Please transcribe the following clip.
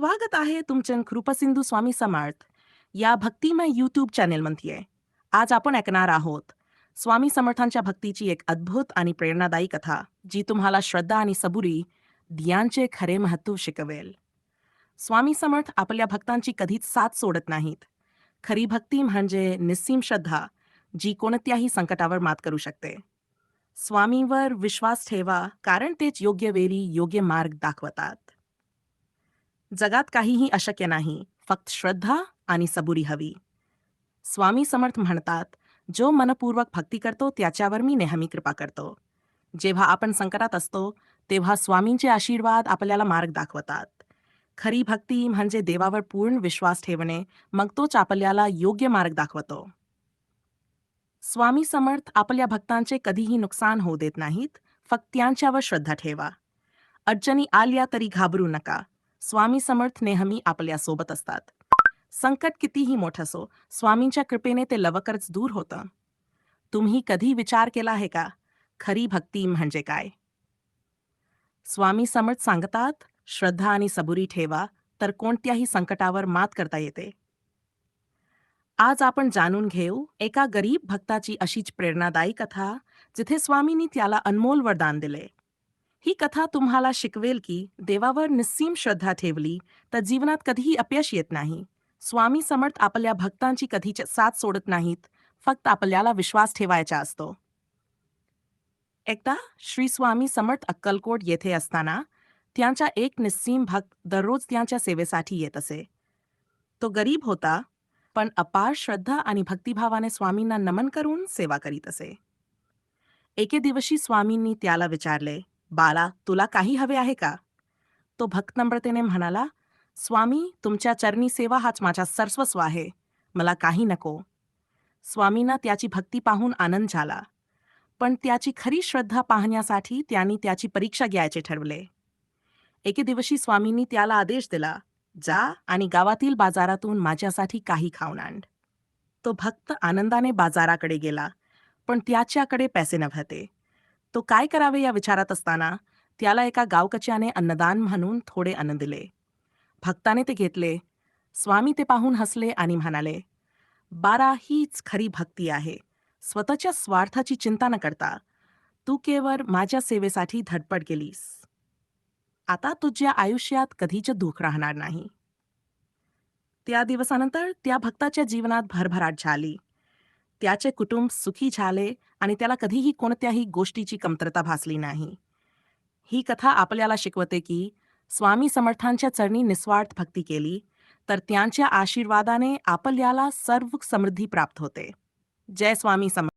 स्वागत आहे तुमच्या कृपसिंधू स्वामी समर्थ या भक्तिमय यूट्यूब चॅनेलमध्ये आज आपण ऐकणार आहोत स्वामी समर्थांच्या भक्तीची एक अद्भुत आणि प्रेरणादायी कथा जी तुम्हाला श्रद्धा आणि सबुरी धियांचे खरे महत्त्व शिकवेल. स्वामी समर्थ आपल्या भक्तांची कधीच साथ सोडत नाहीत. खरी भक्ती म्हणजे निस्सीम श्रद्धा जी कोणत्याही संकटावर मात करू शकते. स्वामीवर विश्वास ठेवा कारण तेच योग्य वेळी योग्य मार्ग दाखवतात. जगात काहीही अशक्य नाही फक्त श्रद्धा आणि सबुरी हवी. स्वामी समर्थ म्हणतात जो मनपूर्वक भक्ती करतो त्याच्यावर मी नेहमी कृपा करतो. जेव्हा आपण संकटात असतो तेव्हा स्वामींचे आशीर्वाद आपल्याला मार्ग दाखवतात. खरी भक्ती म्हणजे देवावर पूर्ण विश्वास ठेवणे मग तोच आपल्याला योग्य मार्ग दाखवतो. स्वामी समर्थ आपल्या भक्तांचे कधीही नुकसान होऊ देत नाहीत फक्त त्यांच्यावर श्रद्धा ठेवा. अडचणी आल्या तरी घाबरू नका. स्वामी समर्थ नेहमी आपल्या सोबत असतात. संकट कितीही मोठं असो, स्वामींच्या कृपेने ते लवकरच दूर होतं. तुम्ही कधी विचार केला आहे का? खरी भक्ती म्हणजे काय? स्वामी समर्थ सांगतात, श्रद्धा आणि सबुरी ठेवा, तर कोणत्याही संकटावर मात करता येते. आज आपण जाणून घेऊ, एका गरीब भक्ताची अशीच प्रेरणादायी कथा, जिथे स्वामींनी त्याला अनमोल वरदान दिले. ही कथा तुम्हाला शिकवेल की देवावर निस्सीम श्रद्धा ठेवली तर जीवनात कधीही अपयश येत नाही. स्वामी समर्थ आपल्या भक्तांची कधीच साथ सोडत नाहीत फक्त आपल्याला विश्वास ठेवायचा असतो. एकदा श्री स्वामी समर्थ अक्कलकोट येथे असताना त्यांचा एक निस्सीम भक्त दररोज त्यांच्या सेवेसाठी येत असे. तो गरीब होता पण अपार श्रद्धा आणि भक्तिभावाने स्वामींना नमन करून सेवा करीत असे. एके दिवशी स्वामींनी त्याला विचारले बाळा तुला काही हवे आहे का? तो भक्त नम्रतेने म्हणाला स्वामी तुमच्या चरणी सेवा हाच माझा सर्वस्व आहे. मला काही नको. स्वामींना त्याची भक्ती पाहून आनंद झाला. पण त्याची खरी श्रद्धा पाहण्यासाठी त्यांनी त्याची परीक्षा घ्यायचे ठरवले. एके दिवशी स्वामींनी त्याला आदेश दिला जा आणि गावातील बाजारातून माझ्यासाठी काही खाऊन आण. तो भक्त आनंदाने बाजाराकडे गेला पण त्याच्याकडे पैसे नव्हते. तो काय करावे या विचारात असताना त्याला एका गावकच्याने अन्नदान म्हणून थोडे अन्न दिले. भक्ताने ते घेतले. स्वामी ते पाहून हसले आणि म्हणाले बारा हीच खरी भक्ती आहे. स्वतःच्या स्वार्थाची चिंता न करता तू केवळ माझ्या सेवेसाठी धडपड केलीस. आता तुझ्या आयुष्यात कधीच दुःख राहणार नाही. त्या दिवसानंतर त्या भक्ताच्या जीवनात भरभराट झाली. त्याचे कुटुंब सुखी झाले आणि त्याला कधीही कोणत्याही गोष्टीची कमतरता भासली नाही. ही कथा आपल्याला शिकवते की स्वामी समर्थांच्या चरणी निस्वार्थ भक्ती केली तर त्यांच्या आशीर्वादाने आपल्याला सर्व समृद्धी प्राप्त होते. जय स्वामी समर्थ